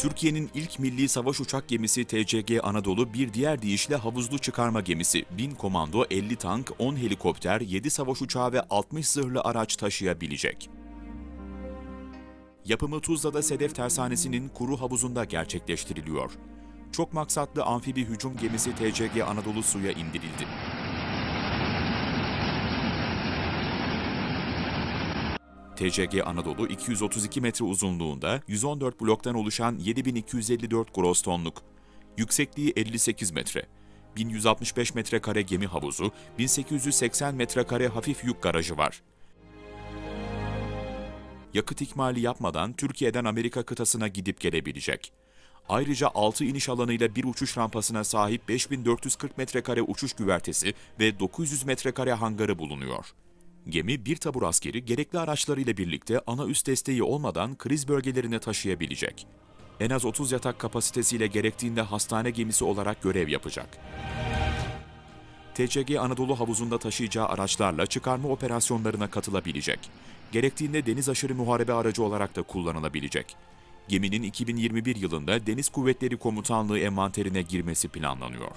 Türkiye'nin ilk milli savaş uçak gemisi TCG Anadolu bir diğer deyişle havuzlu çıkarma gemisi. 1000 komando, 50 tank, 10 helikopter, 7 savaş uçağı ve 60 zırhlı araç taşıyabilecek. Yapımı Tuzla'da Sedef Tersanesi'nin kuru havuzunda gerçekleştiriliyor. Çok maksatlı amfibi hücum gemisi TCG Anadolu suya indirildi. TCG Anadolu 232 metre uzunluğunda 114 bloktan oluşan 7254 gross tonluk. Yüksekliği 58 metre. 1165 metrekare gemi havuzu, 1880 metrekare hafif yük garajı var. Yakıt ikmali yapmadan Türkiye'den Amerika kıtasına gidip gelebilecek. Ayrıca 6 iniş alanıyla bir uçuş rampasına sahip 5440 metrekare uçuş güvertesi ve 900 metrekare hangarı bulunuyor. Gemi bir tabur askeri gerekli araçlarıyla birlikte ana üst desteği olmadan kriz bölgelerine taşıyabilecek. En az 30 yatak kapasitesiyle gerektiğinde hastane gemisi olarak görev yapacak. TCG Anadolu havuzunda taşıyacağı araçlarla çıkarma operasyonlarına katılabilecek. Gerektiğinde deniz aşırı muharebe aracı olarak da kullanılabilecek. Geminin 2021 yılında Deniz Kuvvetleri Komutanlığı envanterine girmesi planlanıyor.